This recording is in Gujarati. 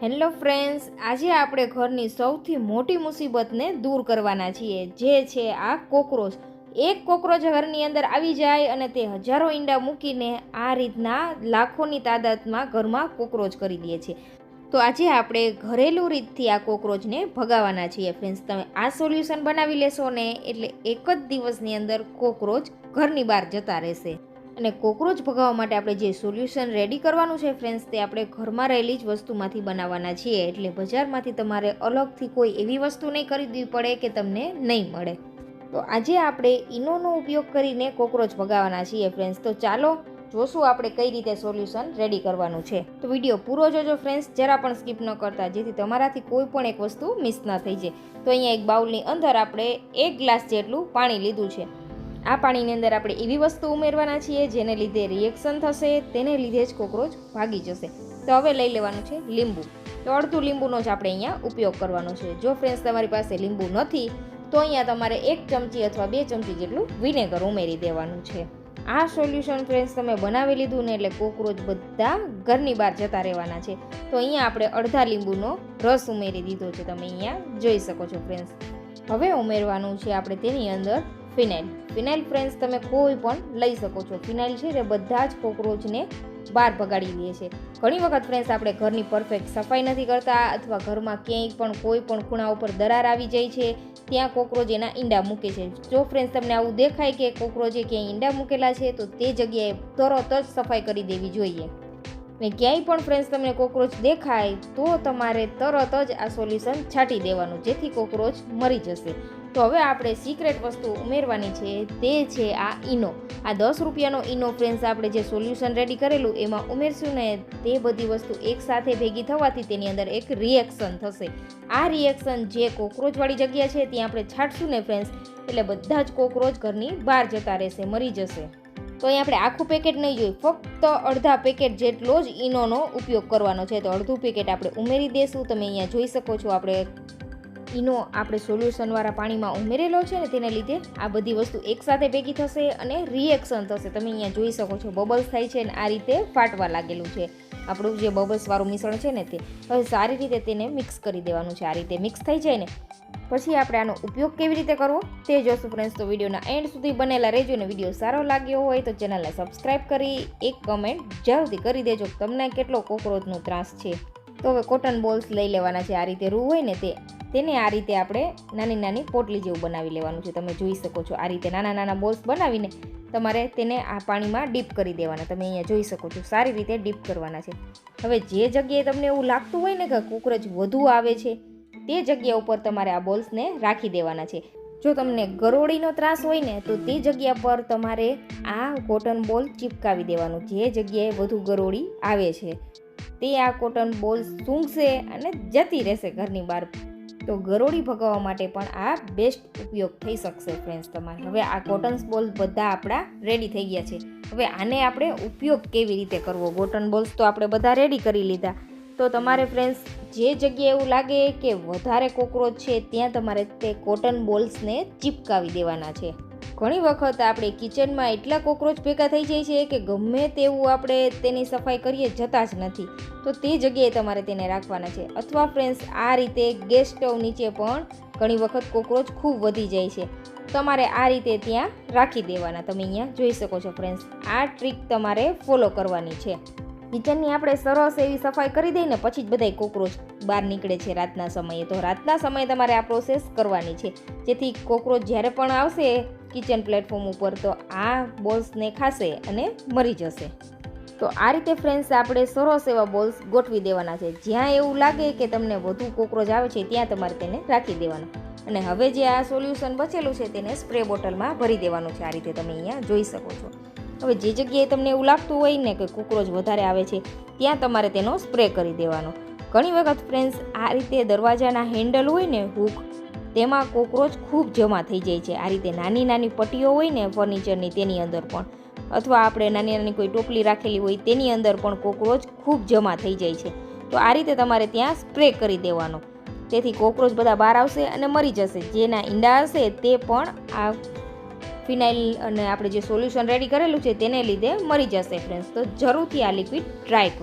હેલો ફ્રેન્ડ્સ, આજે આપણે ઘરની સૌથી મોટી મુસીબતને દૂર કરવાના છીએ, જે છે આ કોકરોચ. એક કોકરોચ ઘરની અંદર આવી જાય અને તે હજારો ઈંડા મૂકીને આ રીતના લાખોની તાદાદમાં ઘરમાં કોકરોચ કરી દે છે. તો આજે આપણે ઘરેલું રીતથી આ કોકરોચને ભગાવવાના છીએ ફ્રેન્ડ્સ. તમે આ સોલ્યુશન બનાવી લેશો ને એટલે એક જ દિવસની અંદર કોકરોચ ઘરની બહાર જતા રહેશે. અને કોકરોચ ભગાવવા માટે આપણે જે સોલ્યુશન રેડી કરવાનું છે ફ્રેન્ડ્સ તે આપણે ઘરમાં રહેલી જ વસ્તુમાંથી બનાવવાના છીએ. એટલે બજારમાંથી તમારે અલગથી કોઈ એવી વસ્તુ નહીં ખરીદવી પડે કે તમને નહીં મળે. તો આજે આપણે ઈનોનો ઉપયોગ કરીને કોકરોચ ભગાવવાના છીએ ફ્રેન્ડ્સ તો ચાલો જોશું આપણે કઈ રીતે સોલ્યુશન રેડી કરવાનું છે. તો વીડિયો પૂરો જોજો ફ્રેન્ડ્સ જરા પણ સ્કીપ ન કરતા, જેથી તમારાથી કોઈ પણ એક વસ્તુ મિસ ના થઈ જાય. તો અહીંયા એક બાઉલની અંદર આપણે એક ગ્લાસ જેટલું પાણી લીધું છે. આ પાણીની અંદર આપણે એવી વસ્તુ ઉમેરવાના છીએ જેને લીધે રિએક્શન થશે, તેને લીધે જ કોકરોચ ભાગી જશે. તો હવે લઈ લેવાનું છે લીંબુ. તો અડધું લીંબુનો જ આપણે અહીંયા ઉપયોગ કરવાનો છે. જો ફ્રેન્ડ્સ તમારી પાસે લીંબુ નથી, તો અહીંયા તમારે એક ચમચી અથવા બે ચમચી જેટલું વિનેગર ઉમેરી દેવાનું છે. આ સોલ્યુશન ફ્રેન્ડ્સ તમે બનાવી લીધું ને એટલે કોકરોચ બધા ઘરની બહાર જતા રહેવાના છે. તો અહીંયા આપણે અડધા લીંબુનો રસ ઉમેરી દીધો છે. તમે અહીંયા જોઈ શકો છો ફ્રેન્ડ્સ હવે ઉમેરવાનું છે આપણે તેની અંદર ફિનાઇલ ફિનાઇલ ફ્રેન્ડ્સ તમે કોઈ પણ લઈ શકો છો. ફિનાઇલ છે તે બધા જ કોકરોચને બહાર ભગાડી દે છે. ઘણી વખત ફ્રેન્ડ્સ આપણે ઘરની પરફેક્ટ સફાઈ નથી કરતા અથવા ઘરમાં ક્યાંય પણ કોઈ પણ ખૂણા ઉપર દરાર આવી જાય છે, ત્યાં કોકરોચ એના ઈંડા મૂકે છે. જો ફ્રેન્ડ્સ તમને આવું દેખાય કે કોકરોચે ક્યાંય ઈંડા મૂકેલા છે, તો તે જગ્યાએ તરત જ સફાઈ કરી દેવી જોઈએ. ને ક્યાંય પણ ફ્રેન્ડ્સ તમને કોકરોચ દેખાય, તો તમારે તરત જ આ સોલ્યુશન છાંટી દેવાનું, જેથી કોકરોચ મરી જશે. તો હવે આપણે સિક્રેટ વસ્તુ ઉમેરવાની છે, તે છે આ ઈનો. આ દસ રૂપિયાનો ઈનો ફ્રેન્ડ્સ આપણે જે સોલ્યુશન રેડી કરેલું, એમાં ઉમેરશું ને તે બધી વસ્તુ એકસાથે ભેગી થવાથી તેની અંદર એક રિએક્શન થશે. આ રિએક્શન જે કોક્રોચવાળી જગ્યા છે, ત્યાં આપણે છાંટશું ને ફ્રેન્ડ્સ એટલે બધા જ કોક્રોચ ઘરની બહાર જતા રહેશે, મરી જશે. તો અહીં આપણે આખું પેકેટ નહીં જોઈએ ફક્ત અડધા પેકેટ જેટલો જ ઈનોનો ઉપયોગ કરવાનો છે. તો અડધું પેકેટ આપણે ઉમેરી દઈશું તમે અહીંયા જોઈ શકો છો, આપણે ઈનો આપણે સોલ્યુશનવાળા પાણીમાં ઉમેરેલો છે ને તેને લીધે આ બધી વસ્તુ એકસાથે ભેગી થશે અને રિએક્શન થશે. તમે અહીંયા જોઈ શકો છો બબલ્સ થાય છે અને આ રીતે ફાટવા લાગેલું છે. આપણું જે બબલ્સવાળું મિશ્રણ છે ને તે, હવે સારી રીતે તેને મિક્સ કરી દેવાનું છે. આ રીતે મિક્સ થઈ જાય ને, પછી આપણે આનો ઉપયોગ કેવી રીતે કરવો તે જોશું ફ્રેન્ડ્સ તો વિડીયોના એન્ડ સુધી બનેલા રહેજો ને વીડિયો સારો લાગ્યો હોય તો ચેનલને સબસ્ક્રાઈબ કરી, એક કમેન્ટ જરૂરથી કરી દેજો. તમને કેટલો કોકરોચનો ત્રાસ છે. તો હવે કોટન બોલ્સ લઈ લેવાના છે. આ રીતે રૂ હોય ને તે, તેને આ રીતે આપણે નાની નાની પોટલી જેવું બનાવી લેવાનું છે. તમે જોઈ શકો છો, આ રીતે નાના નાના બોલ્સ બનાવીને તમારે તેને આ પાણીમાં ડીપ કરી દેવાના. તમે અહીંયા જોઈ શકો છો, સારી રીતે ડીપ કરવાના છે. હવે જે જગ્યાએ તમને એવું લાગતું હોય ને કે કોકરોચ વધુ આવે છે, તે જગ્યા ઉપર તમારે આ બોલ્સને રાખી દેવાના છે. જો તમને ગરોળીનો ત્રાસ હોય ને, તો તે જગ્યા પર તમારે આ કોટન બોલ ચીપકાવી દેવાનું. જે જગ્યાએ વધુ ગરોળી આવે છે. તે આ કોટન બોલ સૂંઘશે અને જતી રહેશે ઘરની બહાર. તો ગરોળી ભગાવવા માટે પણ આ બેસ્ટ ઉપયોગ થઈ શકશે ફ્રેન્ડ્સ તમારે. હવે આ કોટન્સ બોલ બધા આપણા રેડી થઈ ગયા છે. હવે આને આપણે ઉપયોગ કેવી રીતે કરવો? કોટન બોલ્સ તો આપણે બધા રેડી કરી લીધા. તો તમારે ફ્રેન્ડ્સ જે જગ્યાએ એવું લાગે કે વધારે કોકરોચ છે, ત્યાં તમારે તે કોટન બોલ્સને ચીપકાવી દેવાના છે. ઘણી વખત આપણે કિચનમાં એટલા કોકરોચ ભેગા થઈ જાય છે કે ગમે તેવું આપણે તેની સફાઈ કરીએ જતા જ નથી. તો તે જગ્યાએ તમારે તેને રાખવાના છે. અથવા ફ્રેન્ડ્સ આ રીતે ગેસ સ્ટવ નીચે પણ ઘણી વખત કોકરોચ ખૂબ વધી જાય છે. તમારે આ રીતે ત્યાં રાખી દેવાના. તમે અહીંયા જોઈ શકો છો ફ્રેન્ડ્સ આ ટ્રીક તમારે ફોલો કરવાની છે. કિચનની આપણે સરસ એવી સફાઈ કરી દઈએ ને પછી જ બધાય કોકરોચ બહાર નીકળે છે રાતના સમયે. તો રાતના સમયે તમારે આ પ્રોસેસ કરવાની છે. જેથી કોકરોચ જ્યારે પણ આવશે કિચન પ્લેટફોર્મ ઉપર. તો આ બોલ્સને ખાશે અને મરી જશે. તો આ રીતે ફ્રેન્ડ્સ આપણે સરસ એવા બોલ્સ ગોઠવી દેવાના છે. જ્યાં એવું લાગે કે તમને વધુ કોકરોચ આવે છે, ત્યાં તમારે તેને રાખી દેવાના. અને હવે જે આ સોલ્યુશન બચેલું છે, તેને સ્પ્રે બોટલમાં ભરી દેવાનું છે. આ રીતે તમે અહીંયા જોઈ શકો છો. હવે જે જગ્યાએ તમને એવું લાગતું હોય ને કે કોકરોચ વધારે આવે છે, ત્યાં તમારે તેનો સ્પ્રે કરી દેવાનો. ઘણી વખત ફ્રેન્ડ્સ આ રીતે દરવાજાના હેન્ડલ હોય ને હૂક તેમાં કોકરોચ ખૂબ જમા થઈ જાય છે. આ રીતે નાની નાની પટ્ટીઓ હોય ને ફર્નિચરની તેની અંદર પણ. અથવા આપણે નાની નાની કોઈ ટોપલી રાખેલી હોય તેની અંદર પણ કોકરોચ ખૂબ જમા થઈ જાય છે. તો આ રીતે તમારે ત્યાં સ્પ્રે કરી દેવાનો. તેથી કોકરોચ બધા બહાર આવશે અને મરી જશે. જેના ઈંડા હશે તે પણ આ ફિનાઇલ અને આપણે જે સોલ્યુશન રેડી કરેલું છે તેને લીધે મરી જશે ફ્રેન્ડ્સ તો જરૂરથી આ લિક્વિડ ટ્રાય કરો.